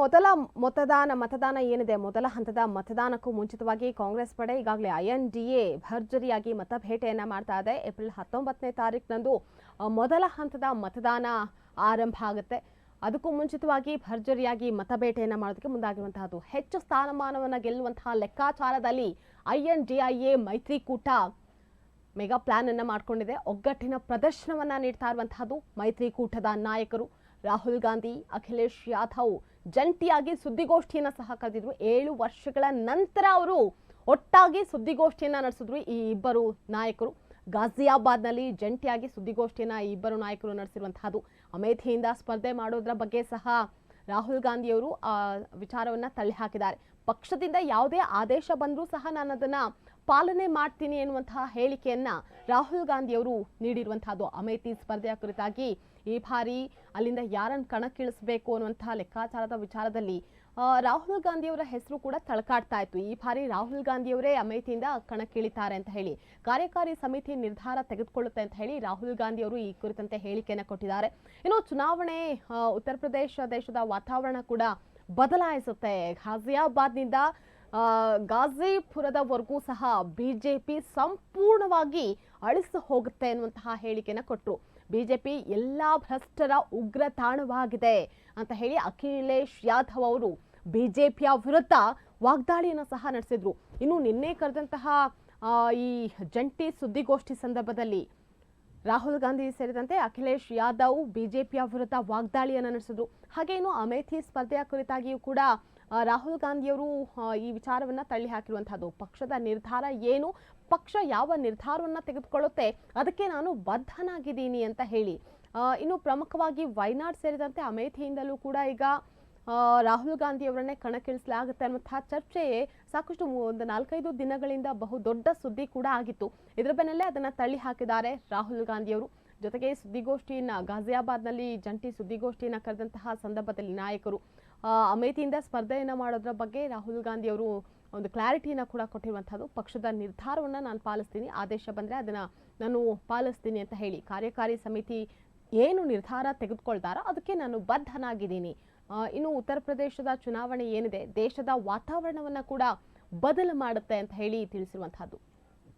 ಮೊದಲ ಮತದಾನ ಮತದಾನ ಏನಿದೆ? ಮೊದಲ ಹಂತದ ಮತದಾನಕ್ಕೂ ಮುಂಚಿತವಾಗಿ ಕಾಂಗ್ರೆಸ್ ಪಡೆ ಈಗಾಗಲೇ ಐಎನ್ಡಿಎ ಭರ್ಜರಿಯಾಗಿ ಮತಭೇಟೆಯನ್ನು ಮಾಡ್ತಾ ಇದೆ. ಏಪ್ರಿಲ್ ಹತ್ತೊಂಬತ್ತನೇ ತಾರೀಕಿನಂದು ಮೊದಲ ಹಂತದ ಮತದಾನ ಆರಂಭ ಆಗುತ್ತೆ. ಅದಕ್ಕೂ ಮುಂಚಿತವಾಗಿ ಭರ್ಜರಿಯಾಗಿ ಮತಭೇಟೆಯನ್ನು ಮಾಡೋದಕ್ಕೆ ಮುಂದಾಗಿರುವಂತಹದ್ದು. ಹೆಚ್ಚು ಸ್ಥಾನಮಾನವನ್ನು ಗೆಲ್ಲುವಂತಹ ಲೆಕ್ಕಾಚಾರದಲ್ಲಿ ಐಎನ್ಡಿಐಎ ಮೈತ್ರಿಕೂಟ ಮೆಗಾ ಪ್ಲಾನ್ ಅನ್ನ ಮಾಡ್ಕೊಂಡಿದೆ. ಒಗ್ಗಟ್ಟಿನ ಪ್ರದರ್ಶನವನ್ನು ನೀಡ್ತಾ ಇರುವಂತಹದ್ದು ಮೈತ್ರಿಕೂಟದ ನಾಯಕರು. ರಾಹುಲ್ ಗಾಂಧಿ, ಅಖಿಲೇಶ್ ಯಾದವ್ ಜಂಟಿಯಾಗಿ ಸುದ್ದಿಗೋಷ್ಠಿಯನ್ನ ಸಹ ಕರೆದಿದ್ರು. ಏಳು ವರ್ಷಗಳ ನಂತರ ಅವರು ಒಟ್ಟಾಗಿ ಸುದ್ದಿಗೋಷ್ಠಿಯನ್ನ ನಡೆಸಿದ್ರು ಈ ಇಬ್ಬರು ನಾಯಕರು. ಗಾಜಿಯಾಬಾದ್ನಲ್ಲಿ ಜಂಟಿಯಾಗಿ ಸುದ್ದಿಗೋಷ್ಠಿಯನ್ನ ಈ ಇಬ್ಬರು ನಾಯಕರು ನಡೆಸಿರುವಂತಹದ್ದು. ಅಮೇಥಿಯಿಂದ ಸ್ಪರ್ಧೆ ಮಾಡೋದ್ರ ಬಗ್ಗೆ ಸಹ ರಾಹುಲ್ ಗಾಂಧಿಯವರು, ಆ, ವಿಚಾರವನ್ನ ತಳ್ಳಿ ಹಾಕಿದ್ದಾರೆ ಪಕ್ಷದಿಂದ ಯಾವುದೇ ಆದೇಶ ಬಂದರೂ ಸಹ ನಾನು ಅದನ್ನ ಪಾಲನೆ ಮಾಡ್ತೀನಿ ಎನ್ನುವಂತಹ ಹೇಳಿಕೆಯನ್ನ ರಾಹುಲ್ ಗಾಂಧಿಯವರು ನೀಡಿರುವಂತಹದ್ದು ಅಮೇಥಿ ಸ್ಪರ್ಧೆಯ ಕುರಿತಾಗಿ. ಈ ಬಾರಿ ಅಲ್ಲಿಂದ ಯಾರನ್ನು ಕಣಕ್ಕಿಳಿಸಬೇಕು ಅನ್ನುವಂತಹ ಲೆಕ್ಕಾಚಾರದ ವಿಚಾರದಲ್ಲಿ ರಾಹುಲ್ ಗಾಂಧಿಯವರ ಹೆಸರು ಕೂಡ ತಳಕಾಡ್ತಾ ಇತ್ತು. ಈ ಬಾರಿ ರಾಹುಲ್ ಗಾಂಧಿಯವರೇ ಅಮೇಥಿಯಿಂದ ಕಣಕ್ಕಿಳಿತಾರೆ ಅಂತ ಹೇಳಿ, ಕಾರ್ಯಕಾರಿ ಸಮಿತಿ ನಿರ್ಧಾರ ತೆಗೆದುಕೊಳ್ಳುತ್ತೆ ಅಂತ ಹೇಳಿ ರಾಹುಲ್ ಗಾಂಧಿ ಅವರು ಈ ಕುರಿತಂತೆ ಹೇಳಿಕೆಯನ್ನು ಕೊಟ್ಟಿದ್ದಾರೆ. ಇನ್ನು ಚುನಾವಣೆ ಉತ್ತರ ಪ್ರದೇಶ ದೇಶದ ವಾತಾವರಣ ಕೂಡ ಬದಲಾಯಿಸುತ್ತೆ. ಘಾಜಿಯಾಬಾದ್ನಿಂದ ಗಾಜಿಪುರದವರೆಗೂ ಸಹ ಬಿಜೆಪಿ ಸಂಪೂರ್ಣವಾಗಿ ಅಳಿಸಿ ಹೋಗುತ್ತೆ ಅನ್ನುವಂತಹ ಹೇಳಿಕೆನ ಕೊಟ್ಟರು ಬಿಜೆಪಿ ಎಲ್ಲ ಭ್ರಷ್ಟರ ಉಗ್ರ ತಾಣವಾಗಿದೆ ಅಂತ ಹೇಳಿ ಅಖಿಲೇಶ್ ಯಾದವ್ ಅವರು ಬಿಜೆಪಿಯ ವಿರುದ್ಧ ವಾಗ್ದಾಳಿಯನ್ನು ಸಹ ನಡೆಸಿದ್ರು. ಇನ್ನು ನಿನ್ನೆ ಕರೆದಂತಹ ಈ ಜಂಟಿ ಸುದ್ದಿಗೋಷ್ಠಿ ಸಂದರ್ಭದಲ್ಲಿ ರಾಹುಲ್ ಗಾಂಧಿ ಸೇರಿದಂತೆ ಅಖಿಲೇಶ್ ಯಾದವ್ ಬಿಜೆಪಿಯ ವಿರುದ್ಧ ವಾಗ್ದಾಳಿಯನ್ನು ನಡೆಸಿದ್ರು. ಹಾಗೆ ಇನ್ನು ಅಮೇಥಿ ಸ್ಪರ್ಧೆಯ ಕುರಿತಾಗಿಯೂ ಕೂಡ ರಾಹುಲ್ ಗಾಂಧಿಯವರು ಈ ವಿಚಾರವನ್ನ ತಳ್ಳಿ ಹಾಕಿರುವಂತಹದ್ದು ಪಕ್ಷದ ನಿರ್ಧಾರ ಏನು? ಪಕ್ಷ ಯಾವ ನಿರ್ಧಾರವನ್ನ ತೆಗೆದುಕೊಳ್ಳುತ್ತೆ? ಅದಕ್ಕೆ ನಾನು ಬದ್ಧನಾಗಿದ್ದೀನಿ ಅಂತ ಹೇಳಿ. ಇನ್ನು ಪ್ರಮುಖವಾಗಿ ವಯನಾಡ್ ಸೇರಿದಂತೆ ಅಮೇಥಿಯಿಂದಲೂ ಕೂಡ ಈಗ ರಾಹುಲ್ ಗಾಂಧಿಯವರನ್ನೇ ಕಣಕ್ಕಿಳಿಸಲಾಗುತ್ತೆ ಅನ್ನುವಂತಹ ಚರ್ಚೆ ಸಾಕಷ್ಟು ಒಂದು ನಾಲ್ಕೈದು ದಿನಗಳಿಂದ ಬಹು ದೊಡ್ಡ ಸುದ್ದಿ ಕೂಡ ಆಗಿತ್ತು. ಇದರ ಬೆನ್ನಲ್ಲೇ ಅದನ್ನು ತಳ್ಳಿ ಹಾಕಿದ್ದಾರೆ ರಾಹುಲ್ ಗಾಂಧಿಯವರು. ಜೊತೆಗೆ ಸುದ್ದಿಗೋಷ್ಠಿಯನ್ನು ಗಾಜಿಯಾಬಾದ್ನಲ್ಲಿ ಜಂಟಿ ಸುದ್ದಿಗೋಷ್ಠಿಯನ್ನು ಕರೆದಂತಹ ಸಂದರ್ಭದಲ್ಲಿ ನಾಯಕರು. ಅಮೇಥಿಯಿಂದ ಸ್ಪರ್ಧೆಯನ್ನು ಮಾಡೋದ್ರ ಬಗ್ಗೆ ರಾಹುಲ್ ಗಾಂಧಿ ಅವರು ಒಂದು ಕ್ಲಾರಿಟಿನ ಕೂಡ ಕೊಟ್ಟಿರುವಂಥದ್ದು ಪಕ್ಷದ ನಿರ್ಧಾರವನ್ನು ನಾನು ಪಾಲಿಸ್ತೀನಿ, ಆದೇಶ ಬಂದರೆ ಅದನ್ನು ನಾನು ಪಾಲಿಸ್ತೀನಿ ಅಂತ ಹೇಳಿ. ಕಾರ್ಯಕಾರಿ ಸಮಿತಿ ಏನು ನಿರ್ಧಾರ ತೆಗೆದುಕೊಳ್ತಾರೋ ಅದಕ್ಕೆ ನಾನು ಬದ್ಧನಾಗಿದ್ದೀನಿ. ಇನ್ನು ಉತ್ತರ ಪ್ರದೇಶದ ಚುನಾವಣೆ ಏನಿದೆ, ದೇಶದ ವಾತಾವರಣವನ್ನು ಕೂಡ ಬದಲು ಮಾಡುತ್ತೆ ಅಂತ ಹೇಳಿ ತಿಳಿಸಿರುವಂತಹದ್ದು.